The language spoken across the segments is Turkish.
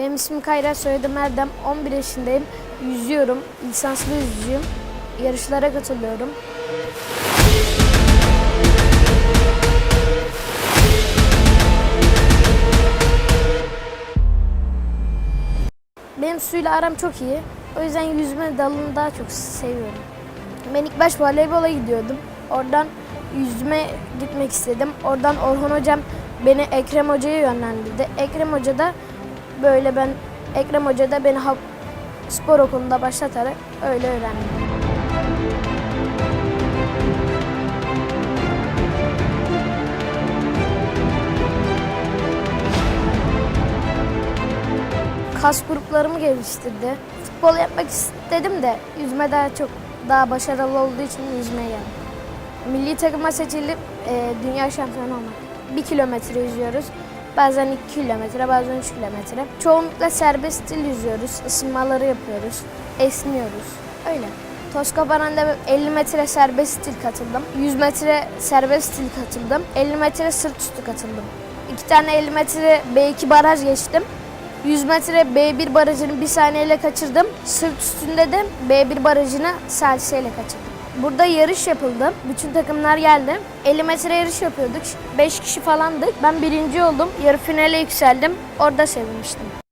Benim ismim Kayra, soyadım Erdem. 11 yaşındayım. Yüzüyorum. Lisanslı yüzücüyüm. Yarışlara katılıyorum. Benim suyla aram çok iyi. O yüzden yüzme dalını daha çok seviyorum. Ben ilk baş voleybola gidiyordum. Oradan yüzme gitmek istedim. Oradan Orhun hocam beni Ekrem hocaya yönlendirdi. Ekrem hoca da böyle ben Ekrem hoca da beni spor okulunda başlatarak öyle öğrendim. Kas gruplarımı geliştirdi. Futbol yapmak istedim de yüzme daha çok daha başarılı olduğu için yüzmeye geldim. Milli takıma seçilip e, dünya şampiyonu olmak. Bir kilometre yüzüyoruz. Bazen 2 kilometre, bazen 3 kilometre. Çoğunlukla serbest stil yüzüyoruz. ısınmaları yapıyoruz. Esniyoruz. Öyle. Toskobaran'da 50 metre serbest stil katıldım. 100 metre serbest stil katıldım. 50 metre sırt üstü katıldım. İki tane 50 metre B2 baraj geçtim. 100 metre B1 barajını bir saniyeyle kaçırdım. Sırt üstünde de B1 barajını saliseyle kaçırdım. Burada yarış yapıldı. Bütün takımlar geldi. 50 metre yarış yapıyorduk. 5 kişi falandık. Ben birinci oldum. Yarı finale yükseldim. Orada sevinmiştim.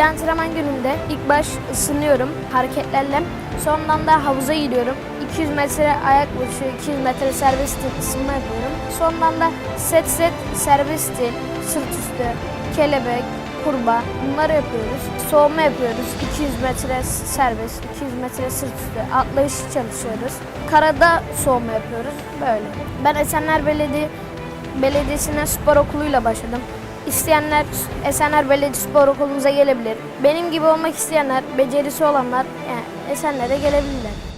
Bir antrenman gününde ilk baş ısınıyorum hareketlerle. Sonradan da havuza giriyorum. 200 metre ayak vuruşu, 200 metre serbest stil ısınma yapıyorum. Sonradan da set set serbest stil, sırt üstü, kelebek, kurba bunları yapıyoruz. Soğuma yapıyoruz. 200 metre serbest, 200 metre sırt üstü, atlayış çalışıyoruz. Karada soğuma yapıyoruz. Böyle. Ben Esenler Belediye Belediyesi'ne spor okuluyla başladım. İsteyenler Esenler Belediye Spor Okulumuza gelebilir. Benim gibi olmak isteyenler, becerisi olanlar yani Esenler'e gelebilirler.